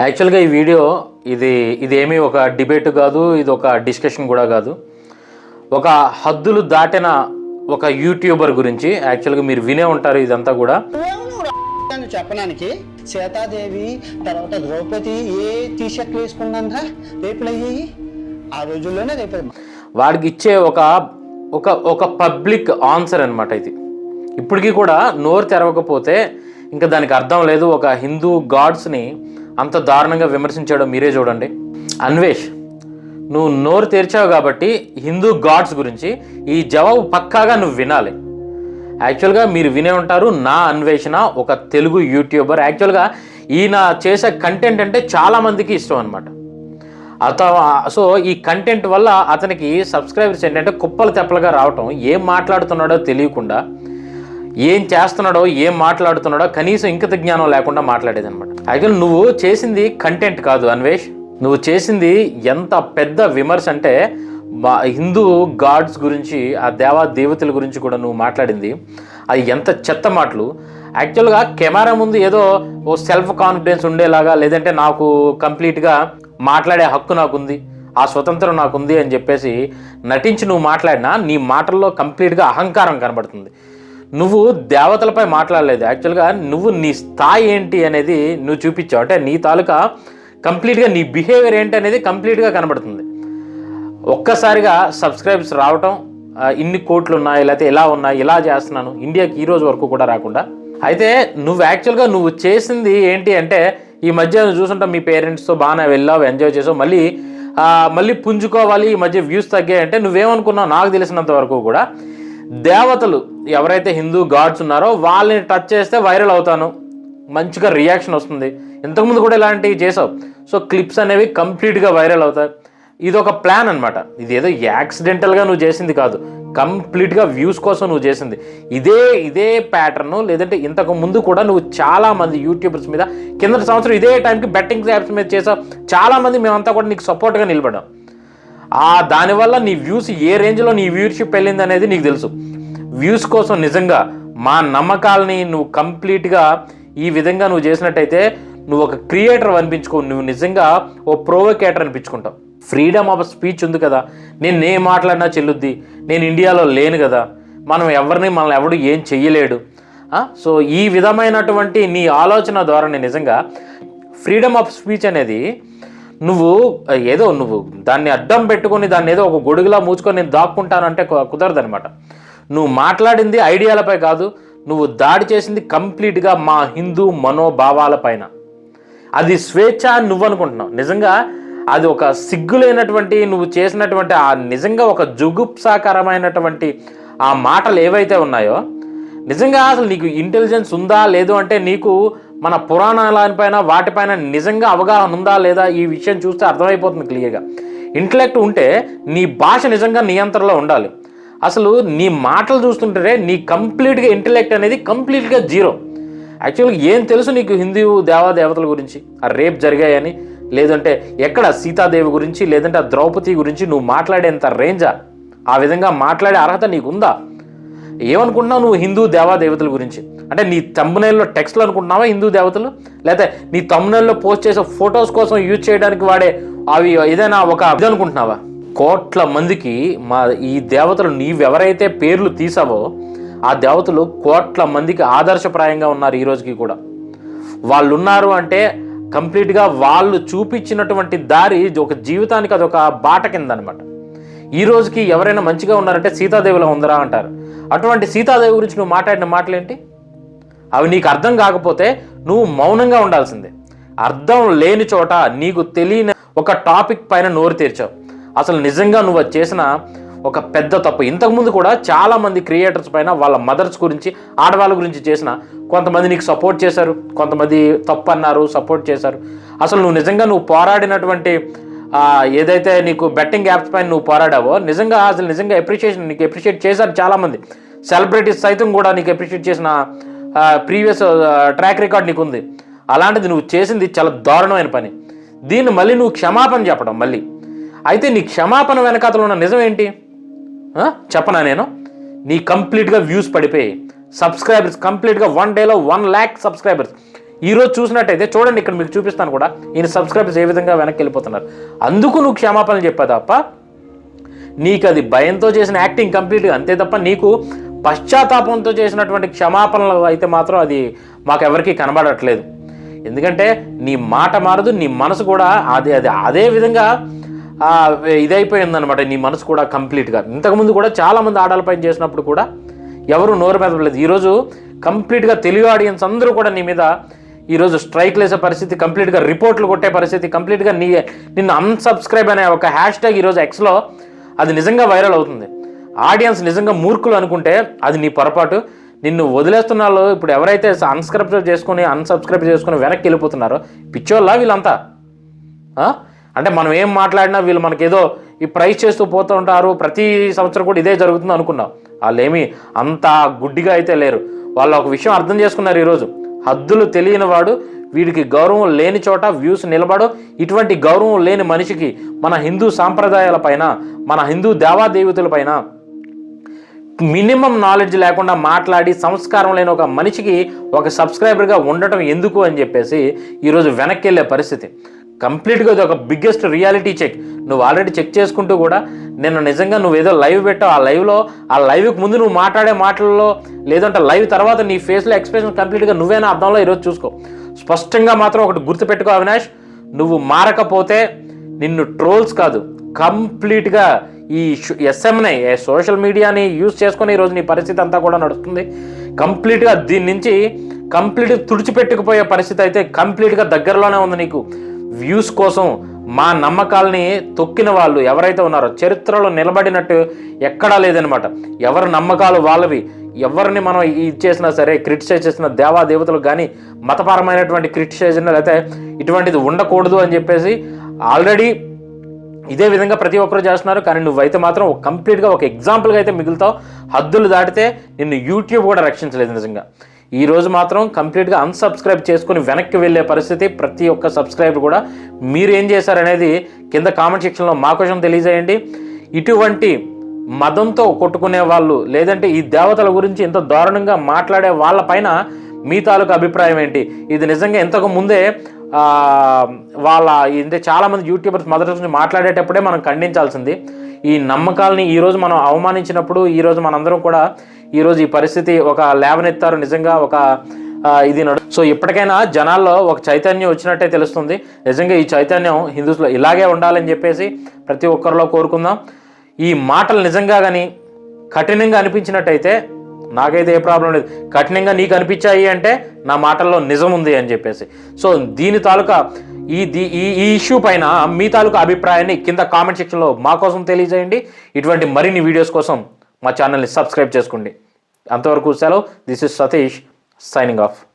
యాక్చువల్గా ఈ వీడియో ఇది ఇదేమీ ఒక డిబేట్ కాదు ఇది ఒక డిస్కషన్ కూడా కాదు. ఒక హద్దులు దాటిన ఒక యూట్యూబర్ గురించి యాక్చువల్గా మీరు వినే ఉంటారు ఇదంతా కూడా. చెప్పడానికి సీతాదేవి తర్వాత ద్రౌపది ఏ టీ షర్ట్లు వేసుకున్నా రేపులు అయ్యాయి ఆ రోజుల్లోనే రేపు. వాడికి ఇచ్చే ఒక ఒక ఒక పబ్లిక్ ఆన్సర్ అనమాట ఇది. ఇప్పటికీ కూడా నోరు తెరవకపోతే ఇంకా దానికి అర్థం లేదు. ఒక హిందూ గాడ్స్ని అంత దారుణంగా విమర్శించాడో మీరే చూడండి. అన్వేష్ నువ్వు నోరు తెరిచావు కాబట్టి హిందూ గాడ్స్ గురించి ఈ జవాబు పక్కాగా నువ్వు వినాలి. యాక్చువల్గా మీరు వినే ఉంటారు నా అన్వేషణ ఒక తెలుగు యూట్యూబర్. యాక్చువల్గా ఈయన చేసే కంటెంట్ అంటే చాలామందికి ఇష్టం అనమాట అత సో ఈ కంటెంట్ వల్ల అతనికి సబ్స్క్రైబర్స్ ఏంటంటే కుప్పలు తెప్పలుగా రావటం ఏం మాట్లాడుతున్నాడో తెలియకుండా ఏం చేస్తున్నాడో ఏం మాట్లాడుతున్నాడో కనీసం ఇంకిత జ్ఞానం లేకుండా మాట్లాడేది అనమాట యాక్చువల్ నువ్వు చేసింది కంటెంట్ కాదు అన్వేష్. నువ్వు చేసింది ఎంత పెద్ద విమర్శ అంటే మా హిందూ గాడ్స్ గురించి ఆ దేవా దేవతల గురించి కూడా నువ్వు మాట్లాడింది. అది ఎంత చెత్త మాటలు. యాక్చువల్గా కెమెరా ముందు ఏదో ఓ సెల్ఫ్ కాన్ఫిడెన్స్ ఉండేలాగా లేదంటే నాకు కంప్లీట్గా మాట్లాడే హక్కు నాకుంది ఆ స్వతంత్రం నాకుంది అని చెప్పేసి నటించి నువ్వు మాట్లాడినా నీ మాటల్లో కంప్లీట్గా అహంకారం కనబడుతుంది. నువ్వు దేవతలపై మాట్లాడలేదు. యాక్చువల్గా నువ్వు నీ స్థాయి ఏంటి అనేది నువ్వు చూపించావు. అంటే నీ తాలూకా కంప్లీట్గా నీ బిహేవియర్ ఏంటి అనేది కంప్లీట్గా కనబడుతుంది. ఒక్కసారిగా సబ్స్క్రైబ్స్ రావటం ఇన్ని కోట్లు ఉన్నాయి లేకపోతే ఇలా ఉన్నాయి ఇలా చేస్తున్నాను ఇండియాకి ఈ రోజు వరకు కూడా రాకుండా. అయితే నువ్వు యాక్చువల్గా నువ్వు చేసింది ఏంటి అంటే ఈ మధ్య నువ్వు చూసుంటావు మీ పేరెంట్స్తో బాగానే వెళ్ళావు ఎంజాయ్ చేసావు మళ్ళీ మళ్ళీ పుంజుకోవాలి ఈ మధ్య వ్యూస్ తగ్గాయి అంటే నువ్వేమనుకున్నావు? నాకు తెలిసినంత వరకు కూడా. దేవతలు ఎవరైతే హిందూ గాడ్స్ ఉన్నారో వాళ్ళని టచ్ చేస్తే వైరల్ అవుతాను. మంచిగా రియాక్షన్ వస్తుంది. ఇంతకుముందు కూడా ఇలాంటివి చేసావు. సో క్లిప్స్ అనేవి కంప్లీట్గా వైరల్ అవుతాయి. ఇది ఒక ప్లాన్ అనమాట ఇది ఏదో యాక్సిడెంటల్గా నువ్వు చేసింది కాదు. కంప్లీట్గా వ్యూస్ కోసం నువ్వు చేసింది. ఇదే ఇదే ప్యాటర్ను లేదంటే ఇంతకు ముందు కూడా నువ్వు చాలామంది యూట్యూబర్స్ మీద కింద సంవత్సరం ఇదే టైంకి బెట్టింగ్ యాప్స్ మీద చేసావు. చాలామంది మేమంతా కూడా నీకు సపోర్ట్గా నిలబడ్డాం. ఆ దానివల్ల నీ వ్యూస్ ఏ రేంజ్లో నీ వ్యూర్షిప్ వెళ్ళింది అనేది నీకు తెలుసు. వ్యూస్ కోసం నిజంగా మా నమ్మకాలని నువ్వు కంప్లీట్గా ఈ విధంగా నువ్వు చేసినట్టయితే నువ్వు ఒక క్రియేటర్ అనిపించుకో నువ్వు నిజంగా ఓ ప్రోవోకేటర్ అనిపించుకుంటావు. ఫ్రీడమ్ ఆఫ్ స్పీచ్ ఉంది కదా. నేను ఏ మాట్లాడినా చెల్లుద్ది. నేను ఇండియాలో లేను కదా. మనం ఎవరిని మనల్ని ఎవడు ఏం చెయ్యలేడు. సో ఈ విధమైనటువంటి నీ ఆలోచన ధోరణి నిజంగా ఫ్రీడమ్ ఆఫ్ స్పీచ్ అనేది నువ్వు ఏదో నువ్వు దాన్ని అడ్డం పెట్టుకొని దాన్ని ఏదో ఒక గొడుగులా మూచుకొని నేను దాక్కుంటానంటే కు- కుదరదనమాట నువ్వు మాట్లాడింది ఐడియాలపై కాదు నువ్వు దాడి చేసింది కంప్లీట్గా మా హిందూ మనోభావాలపైన అది స్వేచ్ఛ అని నువ్వు అనుకుంటున్నావు. నిజంగా అది ఒక సిగ్గులేనటువంటి నువ్వు చేసినటువంటి ఆ నిజంగా ఒక జుగుప్సాకరమైనటువంటి ఆ మాటలు ఏవైతే ఉన్నాయో నిజంగా అసలు నీకు ఇంటెలిజెన్స్ ఉందా లేదు అంటే నీకు మన పురాణాలపైన వాటిపైన నిజంగా అవగాహన ఉందా లేదా ఈ విషయం చూస్తే అర్థమైపోతుంది క్లియర్గా ఇంటలెక్ట్ ఉంటే నీ భాష నిజంగా నియంత్రణలో ఉండాలి. అసలు నీ మాటలు చూస్తుంటే నీ కంప్లీట్గా ఇంటలెక్ట్ అనేది కంప్లీట్గా జీరో యాక్చువల్గా ఏం తెలుసు నీకు హిందూ దేవాదేవతల గురించి? ఆ రేప్ జరిగాయని లేదంటే ఎక్కడ సీతాదేవి గురించి లేదంటే ఆ ద్రౌపది గురించి నువ్వు మాట్లాడేంత రేంజా ఆ విధంగా మాట్లాడే అర్హత నీకుందా? ఏమనుకుంటున్నావు నువ్వు హిందూ దేవాదేవతల గురించి? అంటే నీ తమ్మునేల్లో టెక్స్ట్లు అనుకుంటున్నావా హిందూ దేవతలు? లేకపోతే నీ తమ్మునేల్లో పోస్ట్ చేసే ఫొటోస్ కోసం యూజ్ చేయడానికి వాడే అవి ఏదైనా ఒక ఇది అనుకుంటున్నావా? కోట్ల మందికి మా ఈ దేవతలు నీవెవరైతే పేర్లు తీసావో ఆ దేవతలు కోట్ల మందికి ఆదర్శప్రాయంగా ఉన్నారు ఈ రోజుకి కూడా. వాళ్ళు ఉన్నారు అంటే కంప్లీట్గా వాళ్ళు చూపించినటువంటి దారి ఒక జీవితానికి అదొక బాట కింద అనమాట ఈ రోజుకి ఎవరైనా మంచిగా ఉన్నారంటే సీతాదేవిలో ఉందరా అంటారు. అటువంటి సీతాదేవి గురించి నువ్వు మాట్లాడిన మాటలేంటి? అవి నీకు అర్థం కాకపోతే నువ్వు మౌనంగా ఉండాల్సిందే. అర్థం లేని చోట నీకు తెలియని ఒక టాపిక్ పైన నోరు తెరిచావు. అసలు నిజంగా నువ్వు అది చేసిన ఒక పెద్ద తప్పు. ఇంతకుముందు కూడా చాలామంది క్రియేటర్స్ పైన వాళ్ళ మదర్స్ గురించి ఆడవాళ్ళ గురించి చేసిన కొంతమంది నీకు సపోర్ట్ చేశారు కొంతమంది తప్పు అన్నారు సపోర్ట్ చేశారు. అసలు నువ్వు నిజంగా నువ్వు పోరాడినటువంటి ఏదైతే నీకు బెట్టింగ్ యాప్స్ పైన నువ్వు పోరాడావో నిజంగా అసలు నిజంగా ఎప్రిషియేషన్ నీకు ఎప్రిషియేట్ చేశారు చాలామంది సెలబ్రిటీస్ సైతం కూడా నీకు ఎప్రిషియేట్ చేసిన ప్రీవియస్ ట్రాక్ రికార్డ్ నీకు ఉంది అలాంటిది నువ్వు చేసింది చాలా దారుణమైన పని. దీన్ని మళ్ళీ నువ్వు క్షమాపణ చెప్పడం మళ్ళీ. అయితే నీ క్షమాపణ వెనకాతలో ఉన్న నిజం ఏంటి? చెప్పనా నేను? నీ కంప్లీట్గా వ్యూస్ పడిపోయి సబ్స్క్రైబర్స్ కంప్లీట్గా వన్ డేలో వన్ ల్యాక్ సబ్స్క్రైబర్స్. ఈరోజు చూసినట్టయితే చూడండి ఇక్కడ మీకు చూపిస్తాను కూడా ఈయన సబ్స్క్రైబర్స్ ఏ విధంగా వెనక్కి వెళ్ళిపోతున్నారు. అందుకు నువ్వు క్షమాపణలు చెప్పా తప్ప నీకు అది భయంతో చేసిన యాక్టింగ్ కంప్లీట్గా అంతే తప్ప నీకు పశ్చాత్తాపంతో చేసినటువంటి క్షమాపణలు అయితే మాత్రం అది మాకెవరికి కనబడట్లేదు. ఎందుకంటే నీ మాట మారదు నీ మనసు కూడా అదే అది అదే విధంగా ఇదైపోయిందనమాట నీ మనసు కూడా కంప్లీట్గా. ఇంతకుముందు కూడా చాలామంది ఆడాలపైన చేసినప్పుడు కూడా ఎవరు నోరు మెదపలేదు ఈరోజు కంప్లీట్గా తెలుగు ఆడియన్స్ అందరూ కూడా నీ మీద ఈరోజు స్ట్రైక్ వేసే పరిస్థితి కంప్లీట్గా రిపోర్ట్లు కొట్టే పరిస్థితి కంప్లీట్గా నీ నిన్ను అన్సబ్స్క్రైబ్ అనే ఒక హ్యాష్ ట్యాగ్ ఈరోజు ఎక్స్లో అది నిజంగా వైరల్ అవుతుంది. ఆడియన్స్ నిజంగా మూర్ఖులు అనుకుంటే అది నీ పొరపాటు. నిన్ను వదిలేస్తున్నారో ఇప్పుడు ఎవరైతే అన్స్క్రైబ్ చేసుకుని అన్సబ్స్క్రైబ్ చేసుకుని వెనక్కి వెళ్ళిపోతున్నారో పిచ్చోళ్ళ వీళ్ళంతా? అంటే మనం ఏం మాట్లాడినా వీళ్ళు మనకేదో ఈ ప్రైజ్ చేస్తూ పోతూ ఉంటారు ప్రతి సంవత్సరం కూడా ఇదే జరుగుతుంది అనుకున్నాం. వాళ్ళేమి అంత గుడ్డిగా అయితే లేరు. వాళ్ళు ఒక విషయం అర్థం చేసుకున్నారు ఈరోజు. హద్దులు తెలియని వాడు వీడికి గౌరవం లేని చోట వ్యూస్ నిలబడు. ఇటువంటి గౌరవం లేని మనిషికి మన హిందూ సాంప్రదాయాల పైన మన హిందూ దేవాదేవతల పైన మినిమం నాలెడ్జ్ లేకుండా మాట్లాడి సంస్కారం లేని ఒక మనిషికి ఒక సబ్స్క్రైబర్గా ఉండటం ఎందుకు అని చెప్పేసి ఈరోజు వెనక్కి వెళ్ళే పరిస్థితి. కంప్లీట్గా ఇది ఒక బిగ్గెస్ట్ రియాలిటీ చెక్. నువ్వు ఆల్రెడీ చెక్ చేసుకుంటూ కూడా నేను నిజంగా నువ్వు ఏదో లైవ్ పెట్టావు. ఆ లైవ్లో ఆ లైవ్కి ముందు నువ్వు మాట్లాడే మాటల్లో లేదంటే లైవ్ తర్వాత నీ ఫేస్లో ఎక్స్ప్రెషన్ కంప్లీట్గా నువ్వేనా అర్థంలో ఈరోజు చూసుకో. స్పష్టంగా మాత్రం ఒకటి గుర్తుపెట్టుకో అవినాష్. నువ్వు మారకపోతే నిన్ను ట్రోల్స్ కాదు. కంప్లీట్గా ఈ ఎస్ఎంనే సోషల్ మీడియాని యూజ్ చేసుకొని ఈరోజు నీ పరిస్థితి అంతా కూడా నడుస్తుంది. కంప్లీట్గా దీని నుంచి కంప్లీట్ తుడిచిపెట్టుకుపోయే పరిస్థితి అయితే కంప్లీట్గా దగ్గరలోనే ఉంది నీకు. వ్యూస్ కోసం మా నమ్మకాల్ని తొక్కిన వాళ్ళు ఎవరైతే ఉన్నారో చరిత్రలో నిలబడినట్టు ఎక్కడా లేదనమాట ఎవరి నమ్మకాలు వాళ్ళవి. ఎవరిని మనం ఇది చేసినా సరే క్రిటిసైజ్ చేసిన దేవాదేవతలు కానీ మతపరమైనటువంటి క్రిటిసైజ్ లేకపోతే ఇటువంటిది ఉండకూడదు అని చెప్పేసి ఆల్రెడీ ఇదే విధంగా ప్రతి ఒక్కరు చేస్తున్నారు. కానీ నువ్వైతే మాత్రం ఒక కంప్లీట్గా ఒక ఎగ్జాంపుల్గా అయితే మిగులుతావు. హద్దులు దాటితే నిన్ను యూట్యూబ్ కూడా రక్షించలేదు నిజంగా. ఈ రోజు మాత్రం కంప్లీట్గా అన్సబ్స్క్రైబ్ చేసుకుని వెనక్కి వెళ్ళే పరిస్థితి ప్రతి ఒక్క సబ్స్క్రైబర్ కూడా మీరు ఏం చేశారనేది కింద కామెంట్ సెక్షన్లో మా కోసం తెలియజేయండి. ఇటువంటి మదంతో కొట్టుకునే వాళ్ళు లేదంటే ఈ దేవతల గురించి ఇంత దారుణంగా మాట్లాడే వాళ్ళపైన మీ తాలూకు అభిప్రాయం ఏంటి? ఇది నిజంగా ఇంతకు ముందే వాళ్ళ ఇంతే చాలామంది యూట్యూబర్స్ మొదటి నుంచి మాట్లాడేటప్పుడే మనం ఖండించాల్సింది. ఈ నమ్మకాలని ఈరోజు మనం అవమానించినప్పుడు ఈరోజు మనందరం కూడా ఈరోజు ఈ పరిస్థితి ఒక లేవనెత్తారు నిజంగా ఒక ఇది నడు. సో ఇప్పటికైనా జనాల్లో ఒక చైతన్యం వచ్చినట్టే తెలుస్తుంది. నిజంగా ఈ చైతన్యం హిందూస్లో ఇలాగే ఉండాలని చెప్పేసి ప్రతి ఒక్కరిలో కోరుకుందాం. ఈ మాటలు నిజంగా కానీ కఠినంగా అనిపించినట్టయితే నాకైతే ఏ ప్రాబ్లం లేదు. కఠినంగా నీకు అనిపించాయి అంటే నా మాటల్లో నిజం ఉంది అని చెప్పేసి. సో దీని తాలూకా ఈ దీ- ఈ ఈ ఇష్యూ పైన మీ తాలూకా అభిప్రాయాన్ని కింద కామెంట్ సెక్షన్లో మా కోసం తెలియజేయండి. ఇటువంటి మరిన్ని వీడియోస్ కోసం మా ఛానల్ని సబ్స్క్రైబ్ చేసుకోండి. అంతవరకు సెలవు. This is Satish signing off.